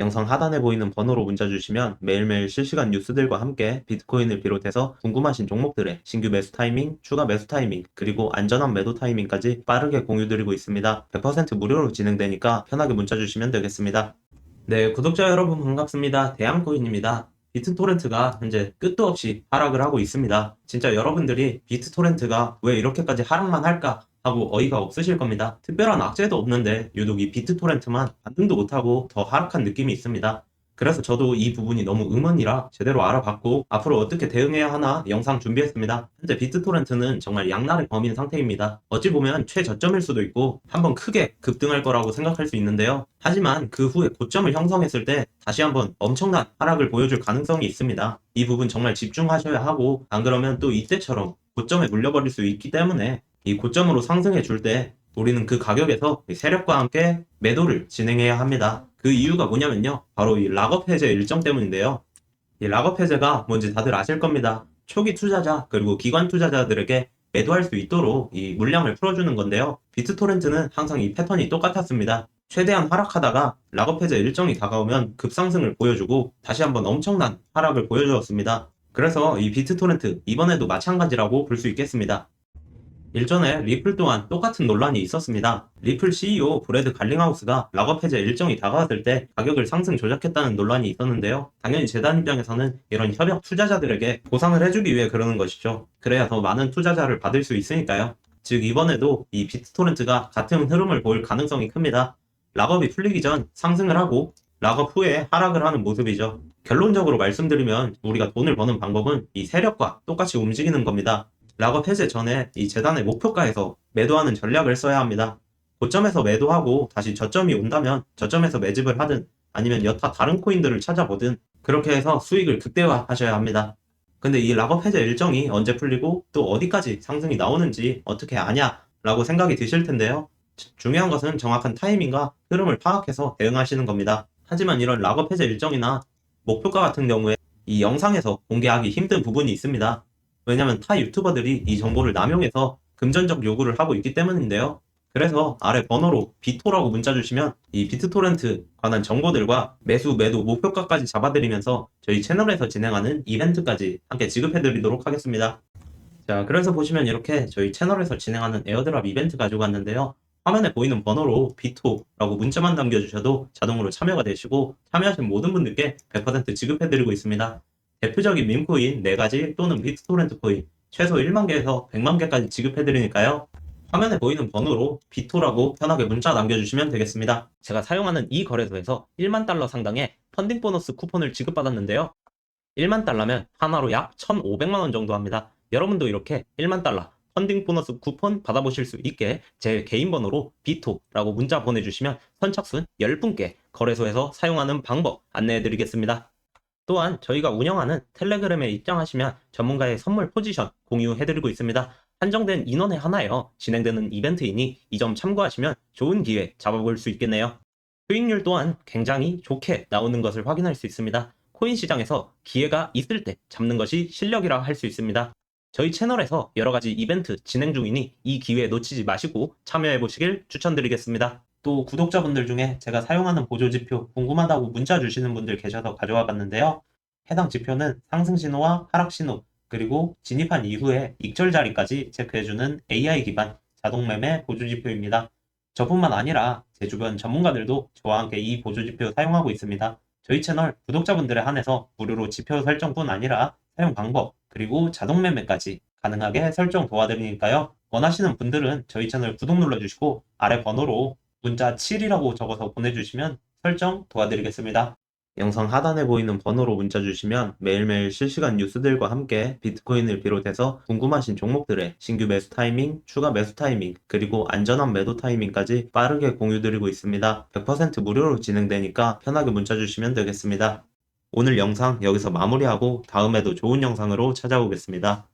영상 하단에 보이는 번호로 문자 주시면 매일매일 실시간 뉴스들과 함께 비트코인을 비롯해서 궁금하신 종목들의 신규 매수 타이밍, 추가 매수 타이밍, 그리고 안전한 매도 타이밍까지 빠르게 공유드리고 있습니다. 100% 무료로 진행되니까 편하게 문자 주시면 되겠습니다. 네, 구독자 여러분 반갑습니다. 대양코인입니다. 비트토렌트가 현재 끝도 없이 하락을 하고 있습니다. 진짜 여러분들이 비트토렌트가 왜 이렇게까지 하락만 할까 하고 어이가 없으실 겁니다. 특별한 악재도 없는데 유독 이 비트토렌트만 반등도 못하고 더 하락한 느낌이 있습니다. 그래서 저도 이 부분이 너무 의문이라 제대로 알아봤고 앞으로 어떻게 대응해야 하나 영상 준비했습니다. 현재 비트토렌트는 정말 양날의 검인 상태입니다. 어찌 보면 최저점일 수도 있고 한번 크게 급등할 거라고 생각할 수 있는데요. 하지만 그 후에 고점을 형성했을 때 다시 한번 엄청난 하락을 보여줄 가능성이 있습니다. 이 부분 정말 집중하셔야 하고 안 그러면 또 이때처럼 고점에 물려버릴 수 있기 때문에 이 고점으로 상승해 줄 때 우리는 그 가격에서 세력과 함께 매도를 진행해야 합니다. 그 이유가 뭐냐면요. 바로 이 락업 해제 일정 때문인데요. 이 락업 해제가 뭔지 다들 아실 겁니다. 초기 투자자 그리고 기관 투자자들에게 매도할 수 있도록 이 물량을 풀어주는 건데요. 비트토렌트는 항상 이 패턴이 똑같았습니다. 최대한 하락하다가 락업 해제 일정이 다가오면 급상승을 보여주고 다시 한번 엄청난 하락을 보여주었습니다. 그래서 이 비트토렌트 이번에도 마찬가지라고 볼 수 있겠습니다. 일전에 리플 또한 똑같은 논란이 있었습니다. 리플 CEO 브래드 갈링하우스가 락업 해제 일정이 다가왔을 때 가격을 상승 조작했다는 논란이 있었는데요. 당연히 재단 입장에서는 이런 협약 투자자들에게 보상을 해주기 위해 그러는 것이죠. 그래야 더 많은 투자자를 받을 수 있으니까요. 즉 이번에도 이 비트토렌트가 같은 흐름을 보일 가능성이 큽니다. 락업이 풀리기 전 상승을 하고 락업 후에 하락을 하는 모습이죠. 결론적으로 말씀드리면 우리가 돈을 버는 방법은 이 세력과 똑같이 움직이는 겁니다. 락업 해제 전에 이 재단의 목표가에서 매도하는 전략을 써야 합니다. 고점에서 매도하고 다시 저점이 온다면 저점에서 매집을 하든 아니면 여타 다른 코인들을 찾아보든 그렇게 해서 수익을 극대화하셔야 합니다. 근데 이 락업 해제 일정이 언제 풀리고 또 어디까지 상승이 나오는지 어떻게 아냐 라고 생각이 드실 텐데요. 중요한 것은 정확한 타이밍과 흐름을 파악해서 대응하시는 겁니다. 하지만 이런 락업 해제 일정이나 목표가 같은 경우에 이 영상에서 공개하기 힘든 부분이 있습니다. 왜냐면 타 유튜버들이 이 정보를 남용해서 금전적 요구를 하고 있기 때문인데요. 그래서 아래 번호로 비토라고 문자 주시면 이 비트토렌트 관한 정보들과 매수, 매도, 목표가까지 잡아드리면서 저희 채널에서 진행하는 이벤트까지 함께 지급해드리도록 하겠습니다. 자, 그래서 보시면 이렇게 저희 채널에서 진행하는 에어드랍 이벤트 가지고 왔는데요. 화면에 보이는 번호로 비토라고 문자만 남겨주셔도 자동으로 참여가 되시고 참여하신 모든 분들께 100% 지급해드리고 있습니다. 대표적인 밈코인 4가지 또는 비트토렌트 코인 최소 1만 개에서 100만 개까지 지급해드리니까요. 화면에 보이는 번호로 비토라고 편하게 문자 남겨주시면 되겠습니다. 제가 사용하는 이 거래소에서 1만 달러 상당의 펀딩 보너스 쿠폰을 지급받았는데요. 1만 달러면 하나로 약 1,500만 원 정도 합니다. 여러분도 이렇게 1만 달러 펀딩 보너스 쿠폰 받아보실 수 있게 제 개인 번호로 비토라고 문자 보내주시면 선착순 10분께 거래소에서 사용하는 방법 안내해드리겠습니다. 또한 저희가 운영하는 텔레그램에 입장하시면 전문가의 선물 포지션 공유해드리고 있습니다. 한정된 인원에 하나여 진행되는 이벤트이니 이 점 참고하시면 좋은 기회 잡아볼 수 있겠네요. 수익률 또한 굉장히 좋게 나오는 것을 확인할 수 있습니다. 코인 시장에서 기회가 있을 때 잡는 것이 실력이라 할 수 있습니다. 저희 채널에서 여러 가지 이벤트 진행 중이니 이 기회 놓치지 마시고 참여해 보시길 추천드리겠습니다. 또 구독자분들 중에 제가 사용하는 보조지표 궁금하다고 문자 주시는 분들 계셔서 가져와 봤는데요. 해당 지표는 상승 신호와 하락 신호, 그리고 진입한 이후에 익절 자리까지 체크해주는 AI 기반 자동 매매 보조지표입니다. 저뿐만 아니라 제 주변 전문가들도 저와 함께 이 보조지표 사용하고 있습니다. 저희 채널 구독자분들에 한해서 무료로 지표 설정뿐 아니라 사용 방법, 그리고 자동 매매까지 가능하게 설정 도와드리니까요. 원하시는 분들은 저희 채널 구독 눌러주시고 아래 번호로 문자 7이라고 적어서 보내주시면 설정 도와드리겠습니다. 영상 하단에 보이는 번호로 문자 주시면 매일매일 실시간 뉴스들과 함께 비트코인을 비롯해서 궁금하신 종목들의 신규 매수 타이밍, 추가 매수 타이밍, 그리고 안전한 매도 타이밍까지 빠르게 공유드리고 있습니다. 100% 무료로 진행되니까 편하게 문자 주시면 되겠습니다. 오늘 영상 여기서 마무리하고 다음에도 좋은 영상으로 찾아오겠습니다.